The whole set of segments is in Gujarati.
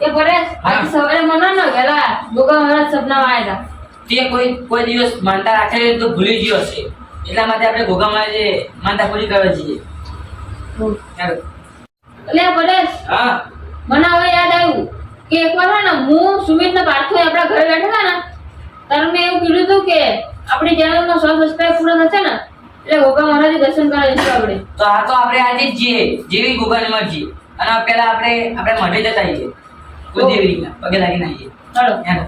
એ પરેશ. આજે સવારે મને ન ગેલા ગોગા મહારાજ સપનામાં આવ્યા તે કોઈ કોઈ દિવસ માનતા રાખે તો ભૂલી ગયો હશે. એટલા માટે આપણે ઘોઘામાં જે માનતા પૂરી કરવા જઈએ. એટલે પરેશ હા. મને હવે યાદ આવ્યું કે એકવાર ને હું સુમિત ને પાર્થો આપણા ઘરે બેઠા હતા ને ત્યારે મેં એવું કીધું હતું કે આપણી ચેનલમાં સો સબસ્ક્રાઇબ પૂરો થશે ને એટલે ગોગા મહારાજ દર્શન કરવા જઈશું આપણે. તો આ તો આપણે આજે જ જઈએ જેવી ગોગાની મરજી. અને પેલા આપણે આપણે મઢે જતા આવીએ. કોઈ દેવી રીતના પગે લાગીને આવીએ ચાલો. ચાલો.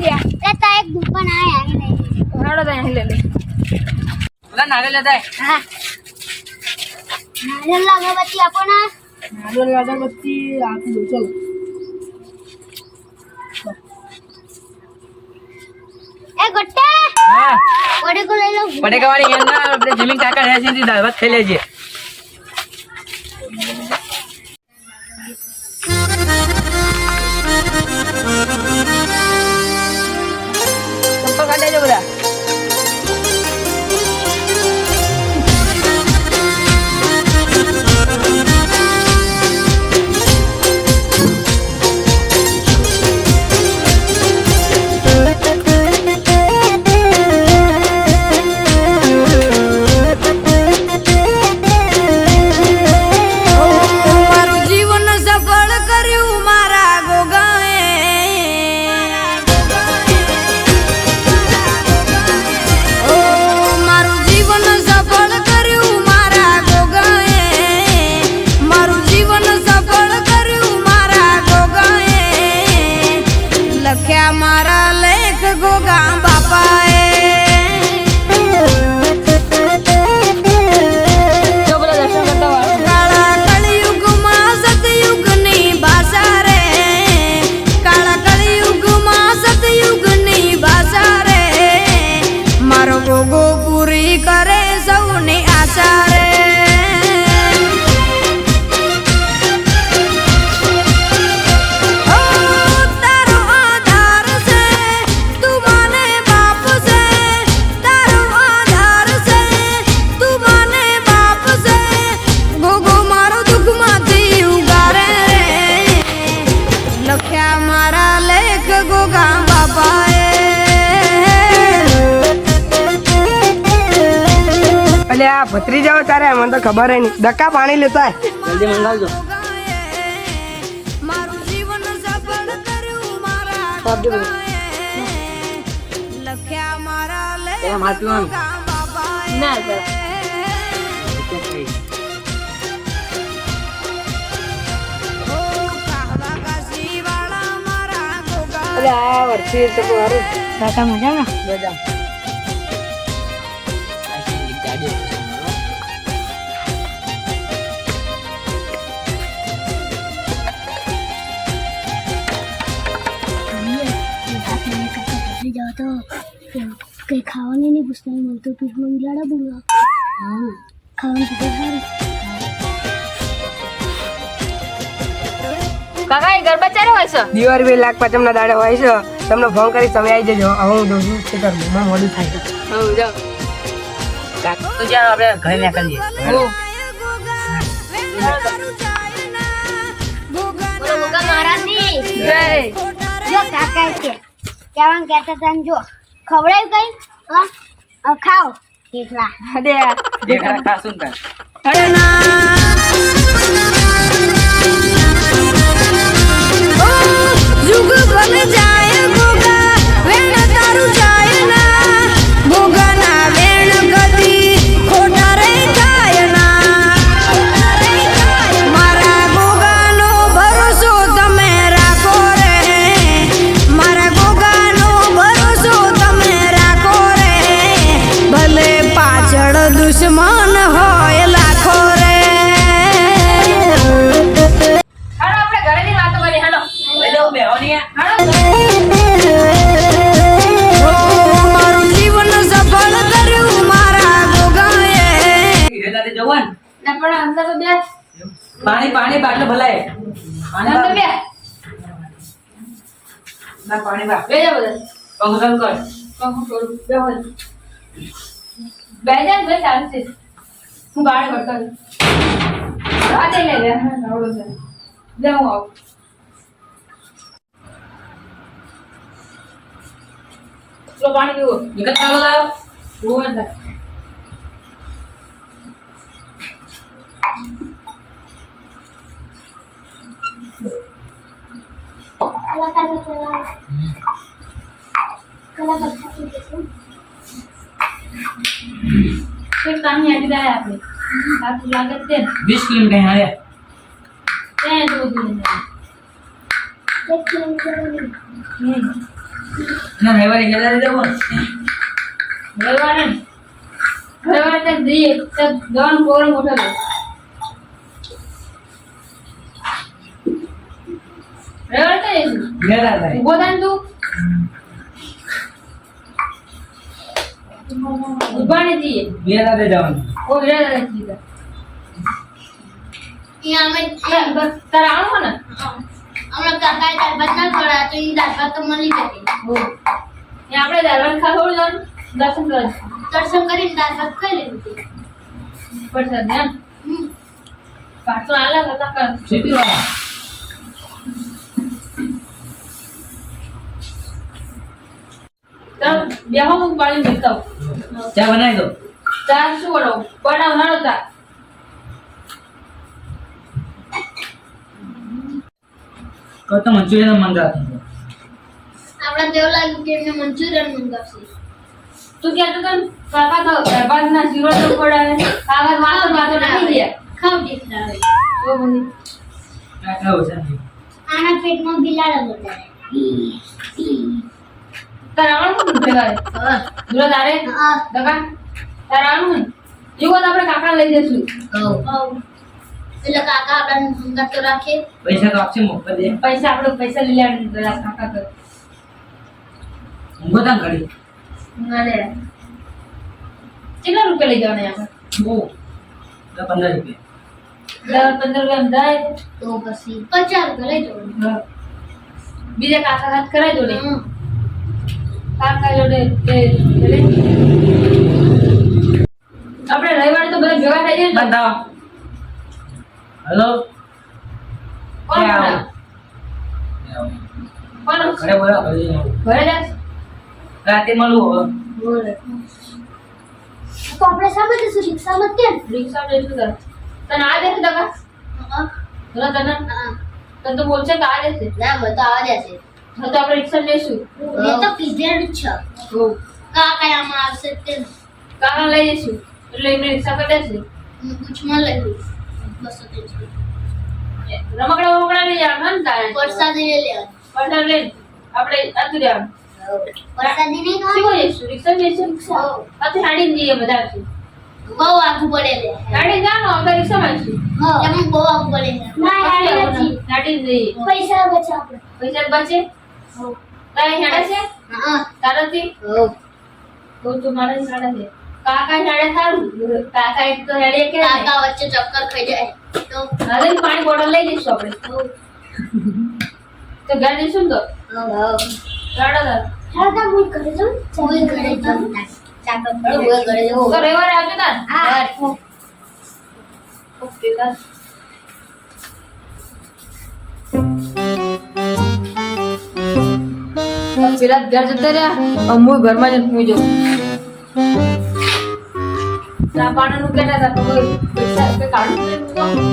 લેવાનું તો ભૂલી ગયા એટલે તા એક દુકાન આયા આવી નહીં હેડો તો અહીં લે લે. લેતા. હા. આપો ને આપી દો ચલો. એ ગટ્ટા હા. લઈ લો. પટેકાવાળી એમ ના આપણે જમીન કાકા રહે છે દાળ ભાત ખાઈ લેજે. side. ભત્રી જાવ તારે મને તો ખબર નહીં. ડક્કા પાણી લેતા. જલ્દી મંગાવજો. મારું જીવન. સફળ કર્યું મારા ગોગાએ. લખ્યા નહીં મળતું પીઠમાં બિલાડા બોલવા ખાવાનું સારું કાકા એ ગરબા ચાલે હોય છે? દિવાળી બે લાખ પાંચમના દાડે હોય છે. તમને ફોન કરી તમે આવી જજો. હવે હું જોઉં છું શું કરું મને મોડું થાય છે. કાકા તો જ્યાં આપણે ઘરે નીકળીએ હો મહારાજની. જય. જો કાકા કે કેવાનું કહેતા હતા જો. ખવડાયું કઈ? હા? ખાઓ કેટલા અરે દેખા ખાસું કર અરે ના જુગ બન જાય દુશ્મન હોય લાખો રે. કરી મારા ગોગાએ ધીરે તારે જવન. પણ અંદર પાણી પાણી બાટલો ભલાય. અંદર બે ના પાણી બા બે જા બધા કર. પગું બે લાવ બહુ જ થાય. કલાકારને કલા કલાકાર થાકી જશે. એક કામની આપી જાય આપણે સાચું લાગે જ છે ને વીસ કિલોમીટર હારે ત્યાં જ બધું ને. એક કિલોમીટર હમ. ના રવિવારે ગયેલા રહી જવું રવિવારે ને રવિવારે ત્યાં જઈએ ત્યાં જવાનો પ્રોગ્રામ ગોઠવ્યો રવિવારે ક્યાં જઈશું ગયેલા હતા ઊભો થાય ને તું ઊભા ને જઈએ ગયેલા રહી જવાનું. ઓ વિરાટ રહે જઈએ અહીંયા અમે તારે બસ ને? હમણાં કાકાએ દાળ ભાત ના ખવડાવ્યા તો એની દાળ ભાત તો મળી જતી હો ત્યાં આપણે દરબાર ખા થોડું જવાનું. દર્શન કરવા દર્શન કરીને દાળ ભાત ખાઈ લેવી હતી પ્રસાદ પાછો આલા કરતા કર સીધી વાળા. ચાલ બેહો હું પાણી પીતા ચા બનાવી દો. ચા શું બનાવું? બનાવ હાલો ચા. કહો તો મંચુરિયન મંગાવતો આપણા દેવ લાગ્યું કે એમને મંચુરિયન મંગાવશે. તું ક્યાં તું કેમ કાકા તો દરબાર ના જીરો તો પડાવે કાકા વાતો વાતો નથી ગયા ખાવ દેખના ઓ મને કાકા ખાવું છે આના પેટમાં બિલાડા બોલાવે તારે ભેગા રે તારે દકા તારે એવું આપણે કાકા લઈ જઈશું એટલે કાકા આપણા હંગાત તો રાખે પૈસા તો આપશે મોકલ દે પૈસા આપણે પૈસા લઈ લેવાનું કાકા તો ઊંઘો તાન ઘડી ના કેટલા રૂપિયા લઈ જવાના. આપણે બહુ પંદર રૂપિયા પંદર રૂપિયા જાય તો પછી પચાસ રૂપિયા લઈ જવાનું બીજા કાકા હાથ કરાય જોડે હમ. કાકા જોડે તે આપણે રવિવારે તો બધા ભેગા થઈ જઈએ ને હેલો હલો કોણ? કોણ? ઘરે બોલા ઘરે જાસ રાતે મળું હવે. તો આપણે શા જશું શું રિક્ષામાં કેમ રિક્ષા જઈશું તાર તને આ દેશે દગા. હા. તને? તને તો બોલશે કે આ દેશે. ના બધા આવા જશે હા તો આપણે રિક્ષા લેશું એ તો જ છે. કા કાકા આમાં આવશે તે કા લઈ જઈશું. એટલે એમને રિક્ષા કરી દેશે હું પૂછમાં લઈ લઈશ. બસો રમકડા વમકડા લઈ જવાનું ને તારે? વરસાદી લઈ લેવાનું. પૈસા લઈ આપણે આતું જવાનું વરસાદી નહીં શું ખાવાનું? જઈશું રિક્ષા. જઈશું આથી સાડીને જઈએ બધા છે બહુ આગું પડે લે. સાડી જાનો આપણે રિક્ષામાં આવીશું એમ બહુ આગું પડે ગાડી જઈએ. પૈસા બચે આપણે પૈસા બચે? તારે હેડા છે? હા. તારાથી હો. બહુ તો મારે સાડા છે. કાકા હેડે સારું કાકા એક તો હેડે કે કાકા વચ્ચે ચક્કર ખાઈ જાય. તો? હવે પાણી બોટલ લઈ જઈશું આપણે. તો? ઘર જઈશું તો? હો હાડા રવિવારે આવજો તાર? હા. ઓકે તાર. પેલા ઘર જતા રહ્યા હું ઘરમાં જ પૂજો ચા પાણી નું કેટલા હતા કાઢું